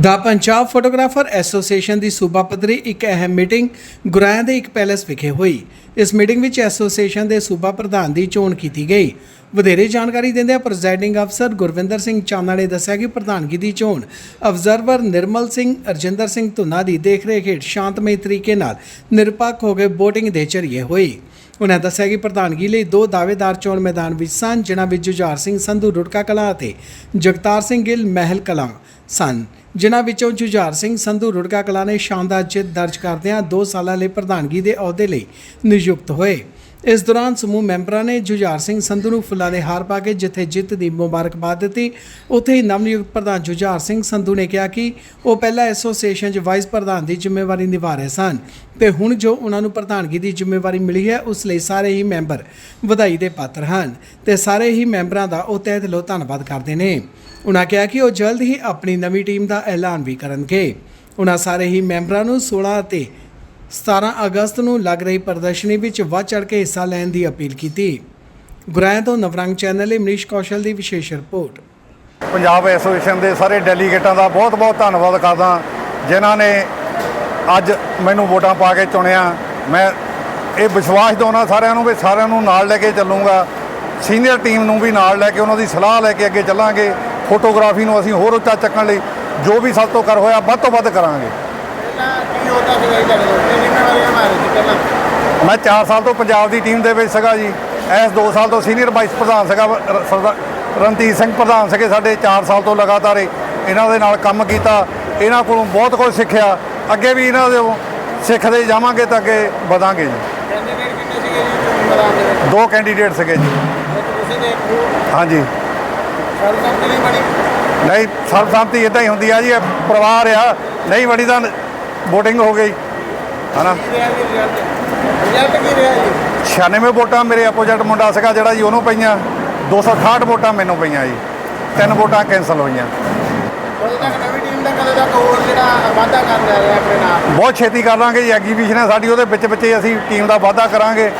ਦਾ Punjab photographer association ਦੀ ਸੂਬਾ ਪੱਧਰੀ ਇੱਕ ਅਹਿਮ ਮੀਟਿੰਗ ਗੁਰਾਇਆਂ ਦੇ ਇੱਕ ਪੈਲੇਸ ਵਿਖੇ ਹੋਈ। ਇਸ ਮੀਟਿੰਗ ਵਿੱਚ ਐਸੋਸੀਏਸ਼ਨ ਦੇ ਸੂਬਾ ਪ੍ਰਧਾਨ ਦੀ ਚੋਣ ਕੀਤੀ ਗਈ। ਵਧੇਰੇ ਜਾਣਕਾਰੀ ਦਿੰਦਿਆਂ ਪ੍ਰੈਜ਼ਾਈਡਿੰਗ ਅਫਸਰ ਗੁਰਵਿੰਦਰ ਸਿੰਘ ਚਾਨਾ ਨੇ ਦੱਸਿਆ ਕਿ ਪ੍ਰਧਾਨਗੀ ਦੀ ਚੋਣ ਅਬਜ਼ਰਵਰ ਨਿਰਮਲ ਸਿੰਘ ਅਰਜਿੰਦਰ ਸਿੰਘ ਧੁੰਨਾ ਦੀ ਦੇਖਰੇਖ ਹੇਠ ਸ਼ਾਂਤਮਈ ਤਰੀਕੇ ਨਾਲ ਨਿਰਪੱਖ ਹੋ ਕੇ VOTING ਦੇ ਜ਼ਰੀਏ ਹੋਈ। ਉਹਨਾਂ ਦੱਸਿਆ ਕਿ ਪ੍ਰਧਾਨਗੀ ਲਈ ਦੋ ਦਾਅਵੇਦਾਰ ਚੋਣ ਮੈਦਾਨ ਵਿੱਚ ਸਨ, ਜਿਨ੍ਹਾਂ ਵਿੱਚ ਜੁਝਾਰ ਸਿੰਘ ਸੰਧੂ, ਰੁੜਕਾ ਕਲਾਂ ਅਤੇ ਜਗਤਾਰ ਸਿੰਘ ਗਿੱਲ ਮਹਿਲ ਕਲਾਂ ਸਨ। ਜਿਨ੍ਹਾਂ ਵਿੱਚੋਂ ਜੁਝਾਰ ਸਿੰਘ ਸੰਧੂ, ਰੁੜਕਾ ਕਲਾਂ ਨੇ ਸ਼ਾਨਦਾਰ ਜਿੱਤ ਦਰਜ ਕਰਦਿਆਂ 2 ਸਾਲਾਂ ਲਈ ਪ੍ਰਧਾਨਗੀ ਦੇ ਅਹੁਦੇ ਲਈ ਨਿਯੁਕਤ ਹੋਏ। ਇਸ ਦੌਰਾਨ ਸਮੂਹ ਮੈਂਬਰਾਂ ਨੇ ਜੁਝਾਰ ਸਿੰਘ ਸੰਧੂ ਨੂੰ ਫੁੱਲਾਂ ਦੇ ਹਾਰ ਪਾ ਕੇ ਜਿੱਥੇ ਜਿੱਤ ਦੀ ਮੁਬਾਰਕਬਾਦ ਦਿੱਤੀ। ਉੱਥੇ ਹੀ ਨਵਨਿਯੁਕਤ ਪ੍ਰਧਾਨ ਜੁਝਾਰ ਸਿੰਘ ਸੰਧੂ ਨੇ ਕਿਹਾ ਕਿ ਉਹ ਪਹਿਲਾਂ ਐਸੋਸੀਏਸ਼ਨ 'ਚ ਵਾਈਸ ਪ੍ਰਧਾਨ ਦੀ ਜ਼ਿੰਮੇਵਾਰੀ ਨਿਭਾ ਰਹੇ ਸਨ ਤੇ ਹੁਣ ਜੋ ਉਹਨਾਂ ਨੂੰ ਪ੍ਰਧਾਨਗੀ ਦੀ ਜ਼ਿੰਮੇਵਾਰੀ ਮਿਲੀ ਹੈ, ਉਸ ਲਈ ਸਾਰੇ ਹੀ ਮੈਂਬਰ ਵਧਾਈ ਦੇ ਪਾਤਰ ਹਨ ਤੇ ਸਾਰੇ ਹੀ ਮੈਂਬਰਾਂ ਦਾ ਉਹ ਤਹਿ ਦਿਲੋਂ ਧੰਨਵਾਦ ਕਰਦੇ ਨੇ। ਉਹਨਾਂ ਕਿਹਾ ਕਿ ਉਹ ਜਲਦ ਹੀ ਆਪਣੀ ਨਵੀਂ ਟੀਮ ਦਾ ਐਲਾਨ ਵੀ ਕਰਨਗੇ। ਉਹਨਾਂ ਸਾਰੇ ਹੀ ਮੈਂਬਰਾਂ ਨੂੰ 16 ਅਤੇ 17 ਅਗਸਤ ਨੂੰ ਲੱਗ ਰਹੀ ਪ੍ਰਦਰਸ਼ਨੀ ਵਿੱਚ ਵੱਧ ਚੜ੍ਹ ਕੇ ਹਿੱਸਾ ਲੈਣ ਦੀ ਅਪੀਲ ਕੀਤੀ। ਗੁਰਾਇਆਂ ਤੋਂ ਨਵਰੰਗ ਚੈਨਲ ਲਈ ਮਨੀਸ਼ ਕੌਸ਼ਲ ਦੀ ਵਿਸ਼ੇਸ਼ ਰਿਪੋਰਟ। ਪੰਜਾਬ ਐਸੋਸੀਏਸ਼ਨ ਦੇ ਸਾਰੇ ਡੈਲੀਗੇਟਾਂ ਦਾ ਬਹੁਤ-ਬਹੁਤ ਧੰਨਵਾਦ ਕਰਦਾ ਜਿਨ੍ਹਾਂ ਨੇ ਅੱਜ ਮੈਨੂੰ ਵੋਟਾਂ ਪਾ ਕੇ ਚੁਣਿਆ। ਮੈਂ ਇਹ ਵਿਸ਼ਵਾਸ ਦਿਵਾਉਣਾ ਸਾਰਿਆਂ ਨੂੰ ਵੀ ਸਾਰਿਆਂ ਨੂੰ ਨਾਲ ਲੈ ਕੇ ਚੱਲੂੰਗਾ। ਸੀਨੀਅਰ ਟੀਮ ਨੂੰ ਵੀ ਨਾਲ ਲੈ ਕੇ, ਉਹਨਾਂ ਦੀ ਸਲਾਹ ਲੈ ਕੇ ਅੱਗੇ ਚੱਲਾਂਗੇ। ਫੋਟੋਗ੍ਰਾਫੀ ਨੂੰ ਅਸੀਂ ਹੋਰ ਉੱਚਾ ਚੱਕਣ ਲਈ ਜੋ ਵੀ ਸਭ ਤੋਂ ਕਰ ਹੋਇਆ, ਵੱਧ ਤੋਂ ਵੱਧ ਕਰਾਂਗੇ। ਮੈਂ 4 ਸਾਲ ਤੋਂ ਪੰਜਾਬ ਦੀ ਟੀਮ ਦੇ ਵਿੱਚ ਸੀਗਾ ਜੀ। ਇਸ 2 ਸਾਲ ਤੋਂ ਸੀਨੀਅਰ ਵਾਈਸ ਪ੍ਰਧਾਨ ਸੀਗਾ ਸਰਦਾਰ ਰਣਜੀਤ ਸਿੰਘ ਪ੍ਰਧਾਨ ਸੀਗੇ ਸਾਡੇ 4 ਸਾਲ ਤੋਂ ਲਗਾਤਾਰ ਇਹ- ਇਹਨਾਂ ਦੇ ਨਾਲ ਕੰਮ ਕੀਤਾ ਇਹਨਾਂ ਕੋਲੋਂ ਬਹੁਤ ਕੁਝ ਸਿੱਖਿਆ। ਅੱਗੇ ਵੀ ਇਹਨਾਂ ਦੇ ਸਿੱਖਦੇ ਜਾਵਾਂਗੇ ਤਾਂ ਅੱਗੇ ਵਧਾਂਗੇ ਜੀ। ਕੈਂਡੀਡੇਟ ਕਿੰਨੇ ਸੀਗੇ ਜੀ ਚੋਣ ਮੈਦਾਨ ਦੇ ਵਿੱਚ? ਦੋ ਕੈਂਡੀਡੇਟ ਸੀਗੇ ਜੀ। ਹਾਂਜੀ। ਸਰਸਬਜ਼ੀ ਨਹੀਂ ਬਣੀ? ਨਹੀਂ ਸਰਬਸੰਮਤੀ ਇਦਾਂ ਹੀ ਹੁੰਦੀ ਆ ਜੀ ਪਰਿਵਾਰ ਆ। ਨਹੀਂ ਬੜੀ ਤਾਂ VOTING ਹੋ ਗਈ। ਹਨਾ? ਰਿਹਾ ਰਿਜ਼ਲਟ ਕੀ ਰਿਹਾ ਜੀ? 96 ਵੋਟਾਂ ਮੇਰੇ ਆਪੋਜੀਟ ਮੁੰਡਾ ਸੀਗਾ ਜਿਹੜਾ ਜੀ ਉਹਨੂੰ ਪਈਆਂ। 268 ਵੋਟਾਂ ਮੈਨੂੰ ਪਈਆਂ ਜੀ। ਤਿੰਨ ਵੋਟਾਂ ਕੈਂਸਲ ਹੋਈਆਂ। ਕਦੋਂ ਤੱਕ ਨਵੀਂ ਟੀਮ ਦਾ ਕਦੋਂ ਤੱਕ ਹੋਰ ਜਿਹੜਾ ਵਾਅਦਾ ਕਰ ਲਿਆ ਹੈ ਆਪਣੇ ਨਾਲ? ਬਹੁਤ ਛੇਤੀ ਕਰ ਲਾਂਗੇ ਜੀ। ਐਗਜ਼ੀਬਿਸ਼ਨ ਹੈ ਸਾਡੀ ਉਹਦੇ ਵਿੱਚ ਵਿੱਚ ਹੀ ਅਸੀਂ ਟੀਮ ਦਾ ਵਾਧਾ ਕਰਾਂਗੇ।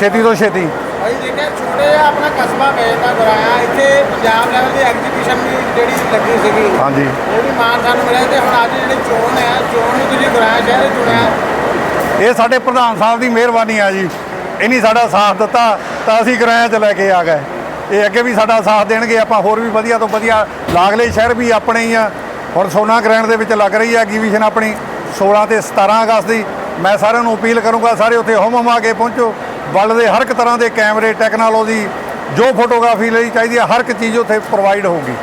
ਛੇਤੀ ਤੋਂ ਛੇਤੀ। ਭਾਈ ਦੇਖਿਆ ਛੋਟੇ ਜਿਹਾ ਆਪਣਾ ਕਸਬਾ ਵੇਚਦਾ ਗੁਰਾਇਆ ਇੱਥੇ ਪੰਜਾਬ ਲੈਵਲ ਦੀ ਐਗਜ਼ੀਬਿਸ਼ਨ ਵੀ ਜਿਹੜੀ ਲੱਗੀ ਸੀਗੀ। ਹਾਂਜੀ। ਉਹ ਵੀ ਮਾਨ ਸਾਨੂੰ ਮਿਲਿਆ ਤੇ ਹੁਣ ਅੱਜ ਜਿਹੜੀ ਚੋਣ ਹੈ ਸ਼ਹਿਰ ਚੁਣਿਆ ਇਹ ਸਾਡੇ ਪ੍ਰਧਾਨ ਸਾਹਿਬ ਦੀ ਮਿਹਰਬਾਨੀ ਆ ਜੀ। ਇਨੀ ਸਾਡਾ ਸਾਥ ਦਿੱਤਾ ਤਾਂ ਅਸੀਂ ਕਿਰਾਇਆ 'ਚ ਲੈ ਕੇ ਆ ਗਏ। ਇਹ ਅੱਗੇ ਵੀ ਸਾਡਾ ਸਾਥ ਦੇਣਗੇ, ਆਪਾਂ ਹੋਰ ਵੀ ਵਧੀਆ ਤੋਂ ਵਧੀਆ ਲਾਗਲੇ ਸ਼ਹਿਰ ਵੀ ਆਪਣੇ ਹੀ ਆ। ਹੁਣ ਸੋਨਾ ਗ੍ਰੈਂਡ ਦੇ ਵਿੱਚ ਲੱਗ ਰਹੀ ਹੈ ਐਗਜ਼ੀਬਿਸ਼ਨ ਆਪਣੀ 16 ਤੇ 17 ਅਗਸਤ ਦੀ। ਮੈਂ ਸਾਰਿਆਂ ਨੂੰ ਅਪੀਲ ਕਰੂੰਗਾ, ਸਾਰੇ ਉੱਥੇ ਹੁਮ ਆ ਕੇ ਪਹੁੰਚੋ। ਵਰਲਡ ਦੇ ਹਰ ਇੱਕ ਤਰ੍ਹਾਂ ਦੇ ਕੈਮਰੇ, ਟੈਕਨੋਲੋਜੀ, ਜੋ ਫੋਟੋਗ੍ਰਾਫੀ ਲਈ ਚਾਹੀਦੀ ਹੈ ਹਰ ਇੱਕ ਚੀਜ਼ ਉੱਥੇ ਪ੍ਰੋਵਾਈਡ ਹੋਊਗੀ।